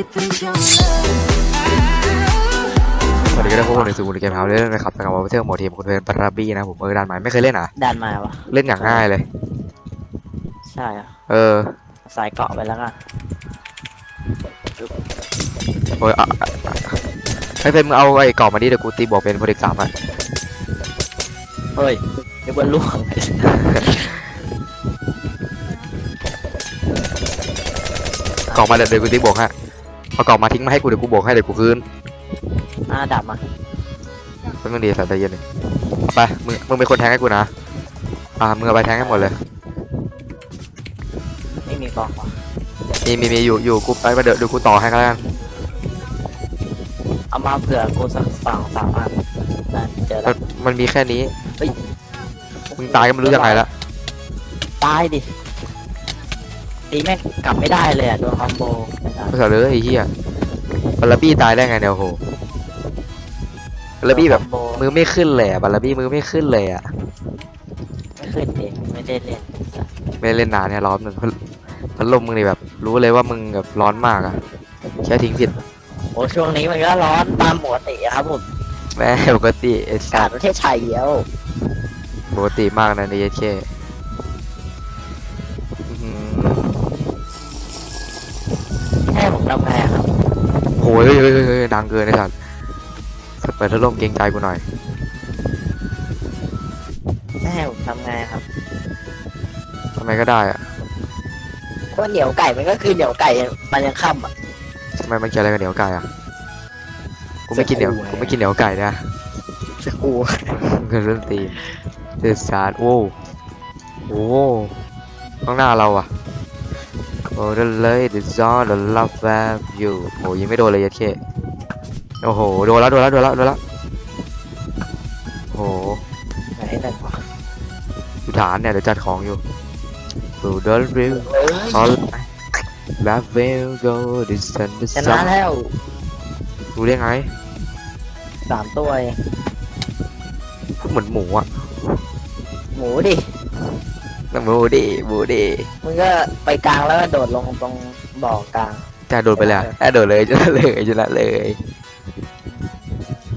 สวัสดีครับพวกคนในสูงเกมเฮาส์เล่นนะครับแต่กับว่าเที่ยวโหมดทีมคุณเป็นปาราบี้นะผมเออดันใหม่ไม่เคยเล่นอะดันมาวะเล่นอย่างง่ายเลย ใช่อะเออสายเกาะไปแล้วกันโอ้ยอะอะอะให้เป็นมึงเอาไอ้กรอบมาดิเดี๋ยวกูตีบอกเป็นโปรเจกต์สามอะเฮ้ยเดี๋ยวบนล่วงกรอบมาเดี๋ยวเดี๋ยวกูตีบอกให้ เอากรอบมาทิ้งมาให้กูเดี๋ยวกูบอกให้เดี๋ยวกูคืนอ่าดับมาเป็นมึงดีสัตว์ใจเย็นเลยเอาไปมึงมึงเป็นคนแทงให้กูนะอ่ามึงเอาไปแทงให้หมดเลยไม่มีกองวะมีมีมีอยู่อยู่กูไปมาเดี๋ยวเดี๋ยวกูต่อให้ก็แล้วกันเอามาเผื่อกูสักสองสามอันนั่นเจอมัแล้วนมันมีแค่นี้เฮ้ยมึงตายก็ไม่รู้ยังไงละตายดิตีแม่งกลับไม่ได้เลยอะโดนคอมโบ ไม่ได้ภาษาเลยไอ้เหี้ยบาราบี้ตายได้ไงเนี่ยโอ้โหบาราบี้แบบโดนคอมโมือไม่ขึ้นเลยอะบาราบี้มือไม่ขึ้นเลยอะไม่ขึ้นดิไม่ได้เล่นไม่ได้เล่นนานเนี่ยร้อนหนึ่งพัดพัดลมมึงนี่แบบ รู้เลยว่ามึงแบบร้อนมากอะแค่ทิ้งผิดโอ้ช่วงนี้มันก็ร้อนตามปกติอะครับผมแม่ปกติไอ้อาสักาศตว์ประเทศไทยเดียวปกติมากนะในเยเค แค่ผมทำไงอะครับโอ้ยเฮ้ยเฮ้ยเฮ้ยเฮ้ยดังเกินไอ้สัตว์สัตว์เปิดพัดลมเกรงใจกูหน่อยแม่ผมทำไงอะครับทำไมก็ได้อะก็เหนียวไก่มันก็คือเหนียวไก่มันยังค่ำอะทำไมมันเกี่ยวอะไรกับเหนียวไก่อะกูไม่กินเหนียวกูไม่กินเหนียวไก่นะสกูเงินเรื่องตีนเดสซาร์โอ้โอ้ข้างหน้าเราอะ โอ้เดนเลยเดซอนเดนลับแบบอยู่โอ้ยิงไม่โดนเลยยัดเคโอ้โหโดนแล้วโดนแล้วโดนแล้วโดนแล้วโอ้โหไหนนั่นวะอยู่ฐานเนี่ยเดี๋ยวจัดของอยู่ดูเดนริวเอ้ยออลแบบเวลโกดิสตันดิสชตันะนแล้วรู้ได้ไงสามตัวเองเหมือนหมูอะหมูดิ หมูดิหมูดิมึงก็ไปกลางแล้วก็โดดลงตรงบ่อกลาง จะโดนไปเลยอะแอะโดนเลยชนะเลยชนะเลย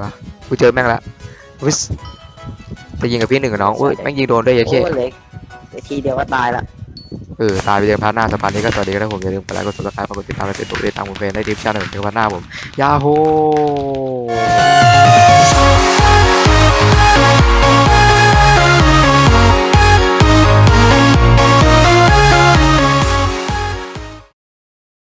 มากูเจอแม่งละวิสไปยิงกับพี่หนึ่งกับน้องอุ้ยแม่งยิงโดนด้วยยัดโอ้เคเล็กเดี๋ยวทีเดียวก็ตายละ เออ ตายไปเจอพาร์ทหน้าสปานนี้ก็สวัสดีครับผมอย่าลืมกดไลค์กดซับสไครต์กดติดตามในเฟซบุ๊กติดตามผมเฟซได้ดิฟชั่นหนึ่งในพาร์ทหน้าผมยาโฮ